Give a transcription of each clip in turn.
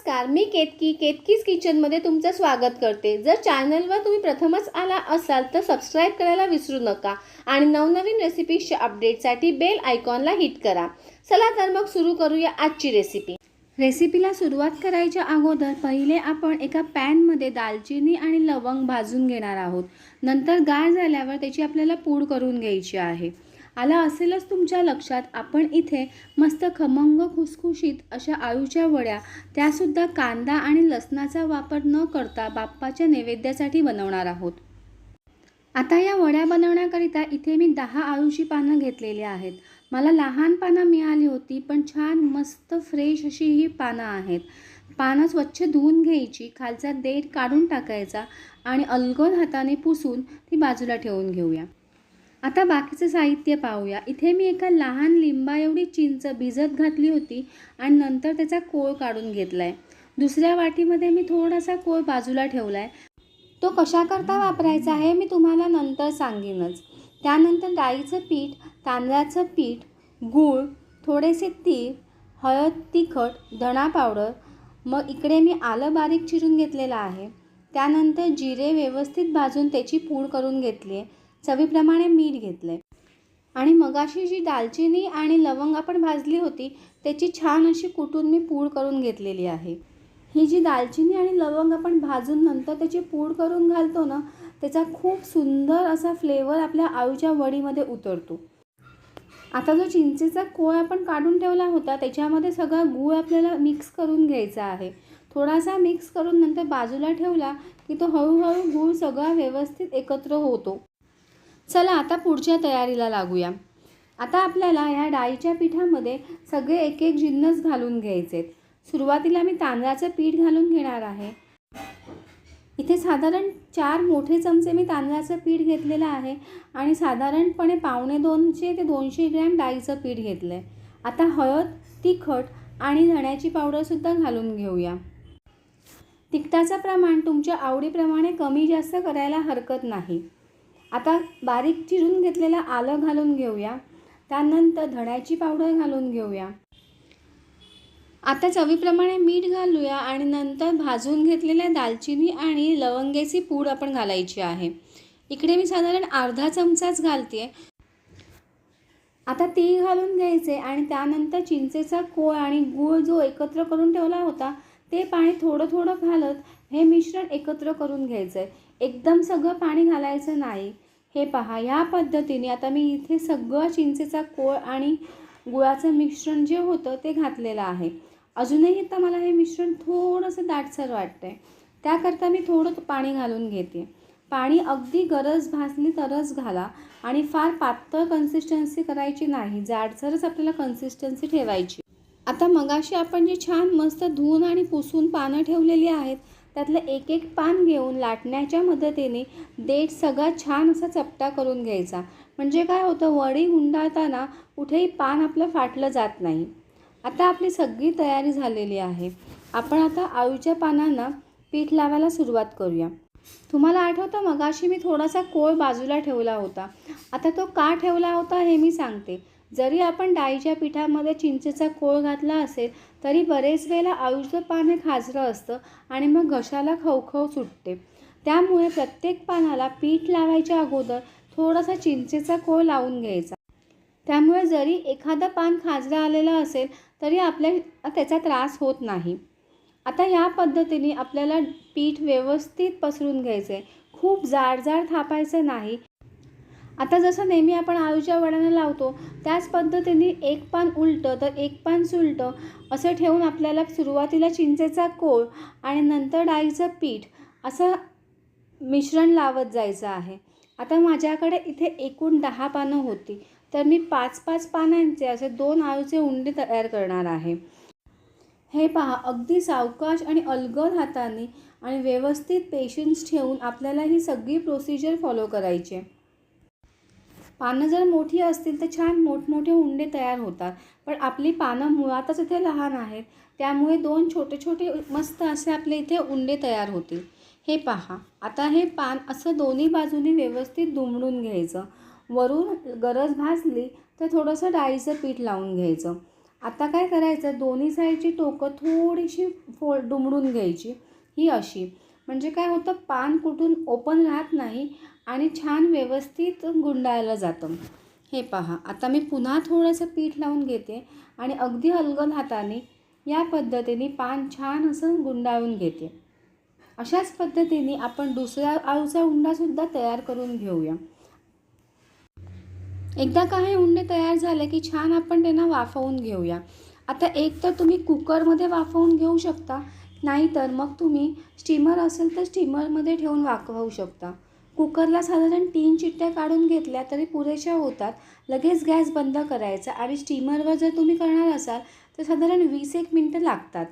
नमस्कार मी केतकी केतकीज किचनमध्ये तुमचं स्वागत करते. जर चॅनलवर तुम्ही प्रथमच आला असाल तर सबस्क्राईब करायला विसरू नका आणि नवनवीन रेसिपीजच्या अपडेटसाठी बेल आयकॉनला हिट करा. चला तर मग सुरू करूया आजची रेसिपी. रेसिपीला सुरुवात करायच्या अगोदर पहिले आपण एका पॅनमध्ये दालचिनी आणि लवंग भाजून घेणार आहोत. नंतर गार झाल्यावर त्याची आपल्याला पूड करून घ्यायची आहे. आला असेलच तुमच्या लक्षात. आपण इथे मस्त खमंग खुसखुशीत अशा आळूच्या वड्या त्यासुद्धा कांदा आणि लसणाचा वापर न करता बाप्पाच्या नैवेद्यासाठी बनवणार आहोत. आता या वड्या बनवण्याकरिता इथे मी दहा आळूची पानं घेतलेली आहेत. मला लहान पानं मिळाली होती पण छान मस्त फ्रेश अशी ही पानं आहेत. पानं स्वच्छ धुवून घ्यायची खालचा देठ काढून टाकायचा आणि अलगद हाताने पुसून ती बाजूला ठेवून घेऊया. आता बाकीचं साहित्य पाहूया. इथे मी एका लहान लिंबा एवढी चिंच भिजत घातली होती आणि नंतर त्याचा कोळ काढून घेतला आहे दुसऱ्या वाटीमध्ये मी थोडासा कोळ बाजूला ठेवला आहे तो कशाकरता वापरायचा आहे मी तुम्हाला नंतर सांगेनच. त्यानंतर डाळीचं पीठ तांदळाचं पीठ गूळ थोडेसे तीळ हळद तिखट धणा पावडर मग इकडे मी आलं बारीक चिरून घेतलेलं आहे. त्यानंतर जिरे व्यवस्थित भाजून त्याची पूड करून घेतली आहे चवीप्रमाणे मीठ घेतलं आहे आणि मगाशी जी दालचिनी आणि लवंग आपण भाजली होती त्याची छान अशी कुटून मी पूड करून घेतलेली आहे. ही जी दालचिनी आणि लवंग आपण भाजून नंतर त्याची पूड करून घालतो ना त्याचा खूप सुंदर असा फ्लेवर आपल्या आळूच्या वडीमध्ये उतरतो. आता जो चिंचेचा कोळ आपण काढून ठेवला होता त्याच्यामध्ये सगळा गूळ आपल्याला मिक्स करून घ्यायचा आहे. थोडासा मिक्स करून नंतर बाजूला ठेवला की तो हळूहळू गूळ सगळा व्यवस्थित एकत्र होतो. चला आता पुढच्या तयारीला लागूया. आता आपल्याला ह्या डाळीच्या पिठामध्ये सगळे एक एक जिन्नस घालून घ्यायचे सुरुवातीला मी तांदळाचं पीठ घालून घेणार आहे. इथे साधारण चार मोठे चमचे मी तांदळाचं पीठ घेतलेलं आहे आणि साधारणपणे पावणे दोनशे ते दोनशे ग्रॅम डाळीचं पीठ घेतलं आहे आता हळद तिखट आणि धण्याची पावडरसुद्धा घालून घेऊया. तिखटाचं प्रमाण तुमच्या आवडीप्रमाणे कमी जास्त करायला हरकत नाही. आता बारीक चिरून घेतलेलं आलं घालून घेऊया. त्यानंतर धण्याची पावडर घालून घेऊया. आता चवीप्रमाणे मीठ घालूया आणि नंतर भाजून घेतलेल्या दालचिनी आणि लवंग्याची पूड आपण घालायची आहे. इकडे मी साधारण अर्धा चमचाच घालते आता ती घालून घ्यायचे आणि त्यानंतर चिंचेचा कोळ आणि गूळ जो एकत्र करून ठेवला होता ते पाणी थोडं थोडं घालत हे मिश्रण एकत्र करून घ्यायचं आहे एकदम सगळं पाणी घालायचं नाही. हे पहा या पद्धतीने आता मी इथे सगळं चिंचेचा कोळ आणि गुळाचं मिश्रण जे होतं ते घातलेलं आहे. अजूनही आता मला हे मिश्रण थोडंसं दाटसर वाटतं आहे त्याकरता मी थोडं पाणी घालून घेते. पाणी अगदी गरज भासली तरच घाला आणि फार पातळ कन्सिस्टन्सी करायची नाही. जाडसरच आपल्याला कन्सिस्टन्सी ठेवायची. आता मगाशी आपण जी छान मस्त धुवून आणि पुसून पानं ठेवलेली आहेत त्यातलं एक एक पान घेऊन लाटण्याच्या मदतीने देठ सगळा छान असा चपटा करून घ्यायचा. म्हणजे काय होतं वडी गुंडाळताना कुठेही पान आपलं फाटलं जात नाही. आता आपली सगळी तयारी झालेली आहे. आपण आता आळूच्या पानांना पीठ लावायला सुरुवात करूया. तुम्हाला आठवतं मगाशी मी थोडासा कोळ बाजूला ठेवला होता. आता तो का ठेवला होता हे मी सांगते. जरी आपण डाळीच्या पिठामध्ये चिंचेचा कोळ घातला असेल तरी बरेच वेळेला आयुष्य पान हे खाजरं असतं आणि मग घशाला खवखव सुटते. त्यामुळे प्रत्येक पानाला पीठ लावायच्या अगोदर थोडासा चिंचेचा कोळ लावून घ्यायचा. त्यामुळे जरी एखादं पान खाजरं आलेलं असेल तरी आपल्या त्याचा त्रास होत नाही. आता या पद्धतीने आपल्याला पीठ व्यवस्थित पसरून घ्यायचं आहे खूप जाड जाड थापायचं नाही. आता जसं नेहमी आपण आळूच्या वड्यांना लावतो त्याच पद्धतीने एक पान उलटं तर एक पान सुलटं असं ठेवून आपल्याला सुरुवातीला चिंचेचा कोळ आणि नंतर डाळीचं पीठ असं मिश्रण लावत जायचं आहे. आता माझ्याकडे इथे एकूण दहा पानं होती तर मी पाच पाच पानांचे असे दोन आळूचे उंडे तयार करणार आहे. हे पहा अगदी सावकाश आणि अलगद हाताने आणि व्यवस्थित पेशन्स ठेवून आपल्याला ही सगळी प्रोसिजर फॉलो करायची आहे. पानं जर मोठी असतील तर छान मोठमोठे उंडे तयार होतात. पण आपली पानं मुळातच इथे लहान आहेत. त्यामुळे दोन छोटे छोटे मस्त असे आपले इथे उंडे तयार होतील. हे पहा. आता हे पान असं दोन्ही बाजूनी व्यवस्थित दुमडून घ्यायचं. वरून गरज भाजली तर थोडंसं डाळीचं पीठ लावून घ्यायचं. आता काय करायचं? दोन्ही साईडची टोकं थोडीशी फोड दुमडून घ्यायची. ही अशी. म्हणजे काय होतं? पान कुठून ओपन राहत नाही. आणि छान व्यवस्थित गुंडाळलं जातं. हे पहा आता मी पुन्हा थोडंसं पीठ लावून घेते आणि अगदी हलगल हाताने या पद्धतीने पान छान असं गुंडाळून घेते. अशाच पद्धतीने आपण दुसऱ्या आळूचा उंडासुद्धा तयार करून घेऊया. एकदा का हे उंडे तयार झाले की छान आपण त्यांना वाफवून घेऊया. आता एक तर तुम्ही कुकरमध्ये वाफवून घेऊ शकता नाहीतर मग तुम्ही स्टीमर असेल तर स्टीमरमध्ये ठेवून वाफवू शकता. कुकरला साधारण तीन चिट्ट्या काढून घेतल्या तरी पुरेशा होतात. लगेच गॅस बंद करायचा आणि स्टीमरवर जर तुम्ही करणार असाल तर साधारण वीस एक मिनटं लागतात.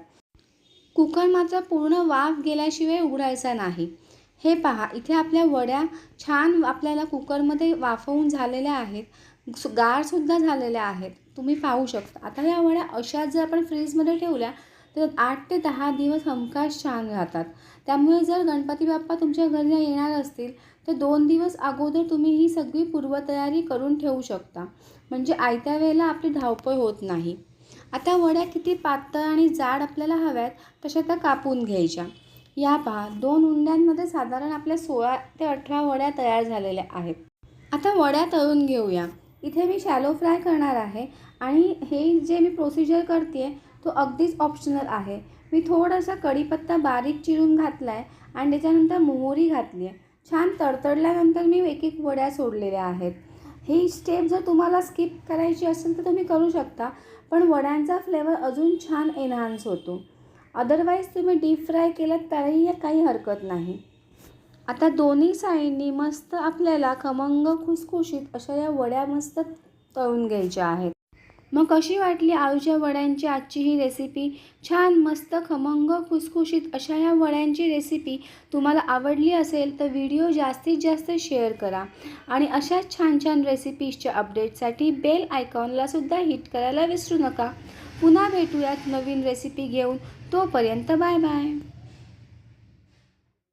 कुकर मात्र पूर्ण वाफ गेल्याशिवाय उघडायचा नाही. हे पहा इथे आपल्या वड्या छान आपल्याला कुकरमध्ये वाफवून झालेल्या आहेत. गारसुद्धा झालेल्या आहेत. तुम्ही पाहू शकता. आता या वड्या अशाच जर आपण फ्रीजमध्ये ठेवल्या तर आठ ते दहा दिवस हमखास छान राहतात. त्यामुळे जर गणपती बाप्पा तुमच्या घरी येणार असतील तर दोन दिवस अगोदर तुम्ही ही सगळी पूर्वतयारी करून ठेवू शकता. म्हणजे आयत्या वेळेला आपली धावपळ होत नाही. आता वड्या किती पातळ आणि जाड आपल्याला हव्यात तशा त्या कापून घ्यायच्या. या पहा दोन उंड्यांमध्ये साधारण आपल्या सोळा ते अठरा वड्या तयार झालेल्या आहेत. आता वड्या तळून घेऊया. इथे मी शॅलो फ्राय करणार आहे आणि हे जे मी प्रोसिजर करते तो अगदीच ऑप्शनल आहे. मी थोडासा कढीपत्ता बारीक चिरून घातला आहे आणि त्याच्यानंतर मोहरी घातली आहे. छान तडतडल्यानंतर मी एक एक वड्या सोडलेल्या आहेत. ही स्टेप जर तुम्हाला स्किप करायची असेल तर तुम्ही करू शकता पण वड्यांचा फ्लेवर अजून छान एनहान्स होतो. अदरवाईज तुम्ही डीप फ्राय केलं तरीही काही हरकत नाही. आता दोन्ही साईडनी मस्त आपल्याला खमंग खुसखुशीत अशा या वड्या मस्त तळून घ्यायच्या आहेत. मग कशी वाटली आळूच्या वड्यांची आजची ही रेसिपी छान मस्त खमंग खुसखुशीत अशा या वड्यांची रेसिपी तुम्हाला आवडली असेल तर व्हिडिओ जास्तीत जास्त शेअर करा. आणि अशाच छान छान रेसिपीजच्या अपडेटसाठी बेल आयकॉनलासुद्धा हिट करायला विसरू नका. पुन्हा भेटूयात नवीन रेसिपी घेऊन. तोपर्यंत बाय बाय